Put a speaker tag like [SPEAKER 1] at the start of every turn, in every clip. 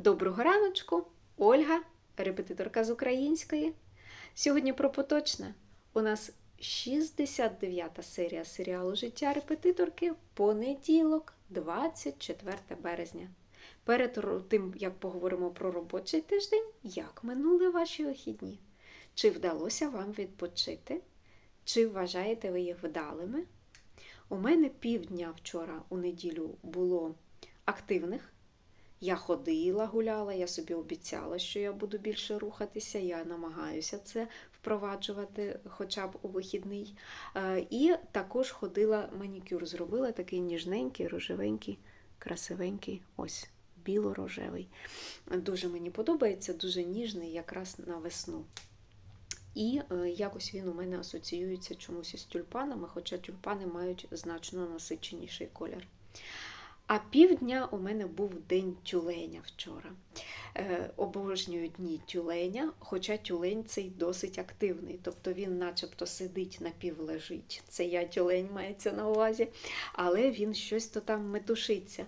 [SPEAKER 1] Доброго раночку, Ольга, репетиторка з української. Сьогодні про поточне. У нас 69-та серія серіалу Життя репетиторки, понеділок, 24 березня. Перед тим, як поговоримо про робочий тиждень, як минули ваші вихідні? Чи вдалося вам відпочити? Чи вважаєте ви їх вдалими? У мене півдня вчора у неділю було активних. Я ходила, гуляла, я собі обіцяла, що я буду більше рухатися, я намагаюся це впроваджувати хоча б у вихідний. Е, І також ходила манікюр, зробила такий ніжненький, рожевенький, красивенький, ось, біло-рожевий. Дуже мені подобається, дуже ніжний, якраз на весну. І е, якось він у мене асоціюється чомусь із тюльпанами, хоча тюльпани мають значно насиченіший колір. А півдня у мене був день тюленя вчора. Е, обожнюю дні тюленя, хоча тюлень цей досить активний. Тобто він начебто сидить напівлежить. Це я тюлень мається на увазі, але він щось то там метушиться.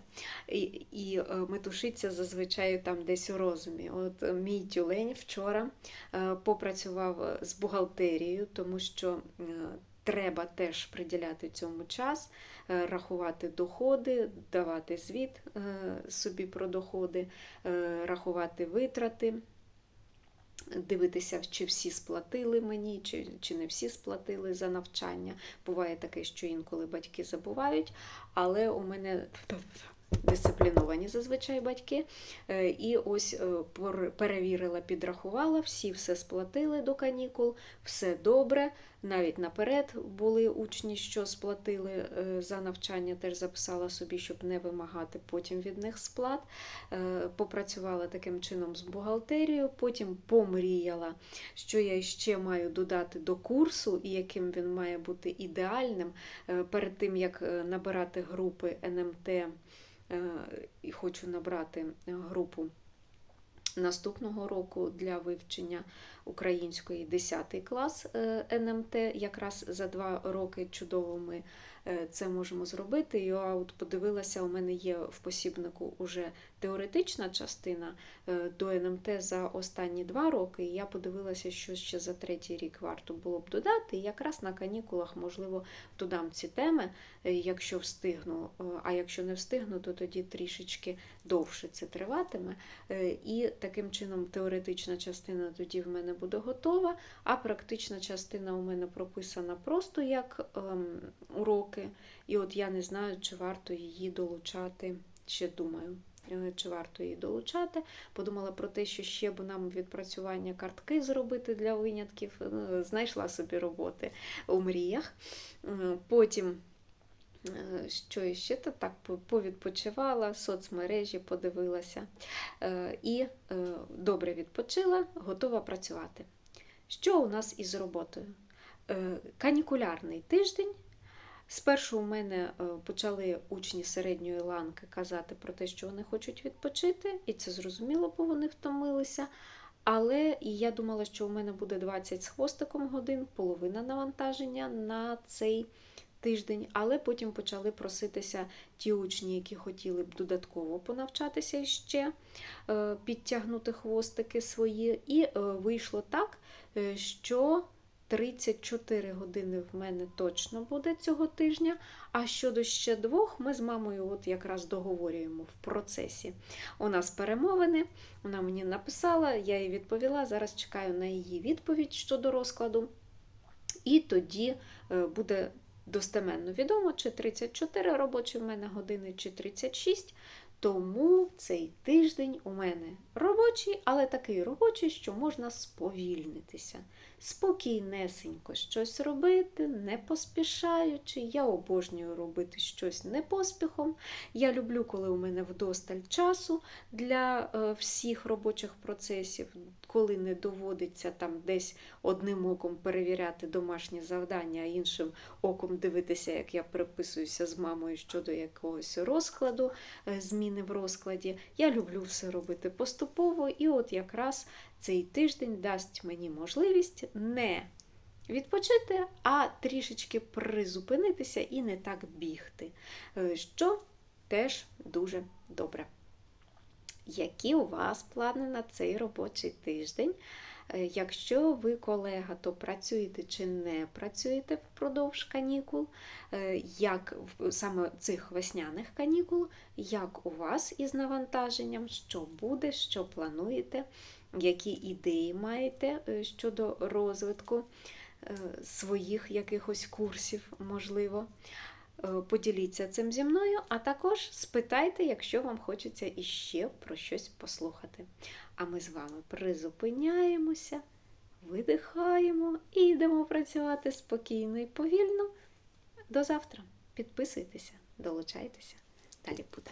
[SPEAKER 1] І, і е, метушиться зазвичай там десь у розумі. От мій тюлень вчора е, попрацював з бухгалтерією, тому що е, треба теж приділяти цьому час е, рахувати доходи, давати звіт е, собі про доходи, е, рахувати витрати, дивитися, чи всі сплатили мені, чи, чи не всі сплатили за навчання. Буває таке, що інколи батьки забувають, але у мене дисципліновані зазвичай батьки. Е, І ось е, перевірила, підрахувала, всі все сплатили до канікул, все добре. Навіть наперед були учні, що сплатили е, за навчання, теж записала собі, щоб не вимагати потім від них сплат. Попрацювала таким чином з бухгалтерією, потім помріяла, що я ще маю додати до курсу і яким він має бути ідеальним перед тим, як набирати групи НМТ, і хочу набрати е, групу наступного року для вивчення української 10 клас е, НМТ. Якраз за два роки чудово ми е, це можемо зробити. І от подивилася, у мене є в посібнику уже теоретична частина е, до НМТ за останні два роки. Я подивилася, що ще за третій рік варто було б додати. І якраз на канікулах, можливо, додам ці теми, е, якщо встигну. Е, А якщо не встигну, то тоді трішечки довше це триватиме. Е, І таким чином теоретична частина тоді в мене буде готова, а практична частина у мене прописана просто як ем, уроки. І от я не знаю, чи варто її долучати, ще думаю. е, Чи варто її долучати? Подумала про те, що ще б нам відпрацювання картки зробити для винятків. Е, Знайшла собі роботи у мріях. Е, Потім що ще то так повідпочивала, соцмережі подивилася і добре відпочила, готова працювати. Що у нас із роботою? Канікулярний тиждень. Спершу у мене е, почали учні середньої ланки казати про те, що вони хочуть відпочити, і це зрозуміло, бо вони втомилися. Але я думала, що у мене буде 20 з хвостиком годин, половина навантаження на цей тиждень, але потім почали проситися ті учні, які хотіли б додатково понавчатися ще, е, підтягнути хвостики свої. І е, вийшло так, що 34 години в мене точно буде цього тижня. А щодо ще двох, ми з мамою от якраз договорюємо в процесі. У нас перемовини, вона мені написала, я їй відповіла. Зараз чекаю на її відповідь щодо розкладу. І тоді е, буде достеменно відомо, чи 34 робочі в мене години, чи 36. Тому цей тиждень у мене робочий, але такий робочий, що можна сповільнитися. Спокійнесенько щось робити, не поспішаючи. Я обожнюю робити щось не поспіхом. Я люблю, коли у мене вдосталь часу для е, всіх робочих процесів, коли не доводиться там десь одним оком перевіряти домашні завдання, а іншим оком дивитися, як я переписуюся з мамою щодо якогось розкладу, е, зміни в розкладі. Я люблю все робити поступово, і от якраз цей тиждень дасть мені можливість не відпочити, а трішечки призупинитися і не так бігти, е, що теж дуже добре. Які у вас плани на цей робочий тиждень. Е, Якщо ви колега, то працюєте чи не працюєте впродовж канікул, Е, як саме цих весняних канікул, як у вас із навантаженням, що буде, що плануєте, які ідеї маєте е, щодо розвитку своїх якихось курсів, можливо. Е, Поділіться цим зі мною, а також спитайте, якщо вам хочеться іще про щось послухати. А ми з вами призупиняємося, видихаємо і йдемо працювати спокійно і повільно. До завтра. Підписуйтеся, долучайтеся. Далі буде.